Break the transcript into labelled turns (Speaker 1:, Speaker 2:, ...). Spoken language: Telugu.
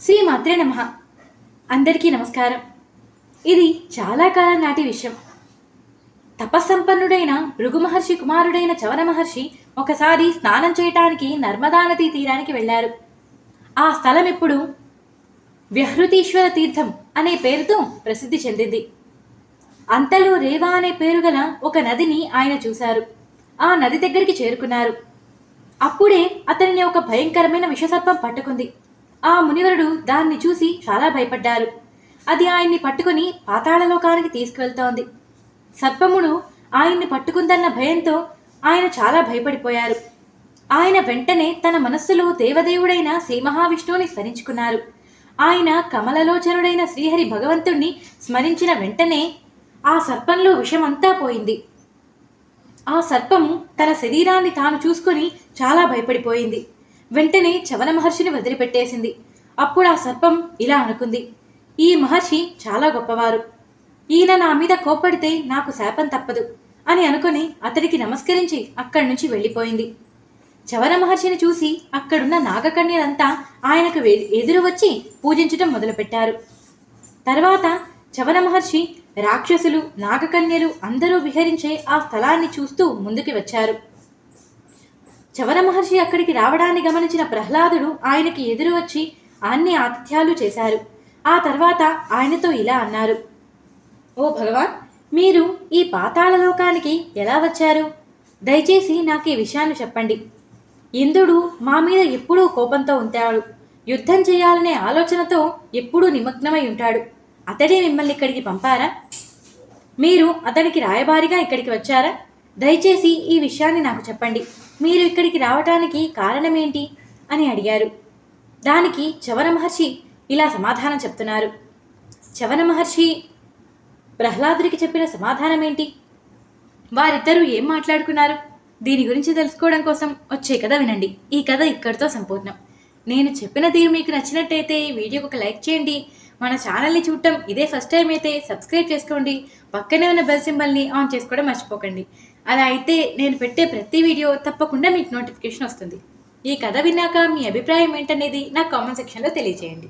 Speaker 1: శ్రీ మాత్రే నమ. అందరికీ నమస్కారం. ఇది చాలా కాలం నాటి విషయం. తపస్సంపన్నుడైన భృగు మహర్షి కుమారుడైన చవన మహర్షి ఒకసారి స్నానం చేయటానికి నర్మదా నదీ తీరానికి వెళ్ళారు. ఆ స్థలం ఇప్పుడు వ్యహృతీశ్వర తీర్థం అనే పేరుతో ప్రసిద్ధి చెందింది. అంతలో రేవా అనే పేరు గల ఒక నదిని ఆయన చూశారు. ఆ నది దగ్గరికి చేరుకున్నారు. అప్పుడే అతనిని ఒక భయంకరమైన విషసర్పం పట్టుకుంది. ఆ మునివరుడు దాన్ని చూసి చాలా భయపడ్డారు. అది ఆయన్ని పట్టుకుని పాతాళలోకానికి తీసుకువెళ్తోంది. సర్పముడు ఆయన్ని పట్టుకుందన్న భయంతో ఆయన చాలా భయపడిపోయారు. ఆయన వెంటనే తన మనస్సులో దేవదేవుడైన శ్రీ మహావిష్ణువుని స్మరించుకున్నారు. ఆయన కమలలోచనుడైన శ్రీహరి భగవంతుణ్ణి స్మరించిన వెంటనే ఆ సర్పంలో విషమంతా పోయింది. ఆ సర్పము తన శరీరాన్ని తాను చూసుకొని చాలా భయపడిపోయింది. వెంటనే చవన మహర్షిని వదిలిపెట్టేసింది. అప్పుడు ఆ సర్పం ఇలా అనుకుంది. ఈ మహర్షి చాలా గొప్పవారు. ఈయన నా మీద కోపడితే నాకు శాపం తప్పదు అని అనుకొని అతడికి నమస్కరించి అక్కడి నుంచి వెళ్ళిపోయింది. చవన మహర్షిని చూసి అక్కడున్న నాగకన్యలంతా ఆయనకు ఎదురు వచ్చి పూజించటం మొదలుపెట్టారు. తర్వాత చవన మహర్షి రాక్షసులు నాగకన్యలు అందరూ విహరించే ఆ స్థలాన్ని చూస్తూ ముందుకు వచ్చారు. చవన మహర్షి అక్కడికి రావడాన్ని గమనించిన ప్రహ్లాదుడు ఆయనకి ఎదురు వచ్చి అన్ని ఆతిథ్యాలు చేశారు. ఆ తర్వాత ఆయనతో ఇలా అన్నారు. ఓ భగవాన్ మీరు ఈ పాతాళలోకానికి ఎలా వచ్చారు? దయచేసి నాకు ఈ విషయాన్ని చెప్పండి. ఇంద్రుడు మా మీద ఎప్పుడూ కోపంతో ఉంటాడు. యుద్ధం చేయాలనే ఆలోచనతో ఎప్పుడూ నిమగ్నమై ఉంటాడు. అతడే మిమ్మల్ని ఇక్కడికి పంపారా? మీరు అతనికి రాయబారిగా ఇక్కడికి వచ్చారా? దయచేసి ఈ విషయాన్ని నాకు చెప్పండి. మీరు ఇక్కడికి రావటానికి కారణమేంటి? అని అడిగారు. దానికి చవన మహర్షి ఇలా సమాధానం చెప్తున్నారు. చవన మహర్షి ప్రహ్లాదుడికి చెప్పిన సమాధానం ఏంటి వారిద్దరూ ఏం మాట్లాడుకున్నారు? దీని గురించి తెలుసుకోవడం కోసం వచ్చే కథ వినండి. ఈ కథ ఇక్కడితో సంపూర్ణం. నేను చెప్పిన తీరు మీకు నచ్చినట్టయితే ఈ వీడియోకి ఒక లైక్ చేయండి. మన ఛానల్ని చూడటం ఇదే ఫస్ట్ టైం అయితే సబ్స్క్రైబ్ చేసుకోండి. పక్కనే ఉన్న బెల్ సింబల్ని ఆన్ చేసుకోవడం మర్చిపోకండి. అలా అయితే నేను పెట్టే ప్రతి వీడియో తప్పకుండా మీకు నోటిఫికేషన్ వస్తుంది. ఈ కథ విన్నాక మీ అభిప్రాయం ఏంటనేది నాకు కామెంట్ సెక్షన్లో తెలియజేయండి.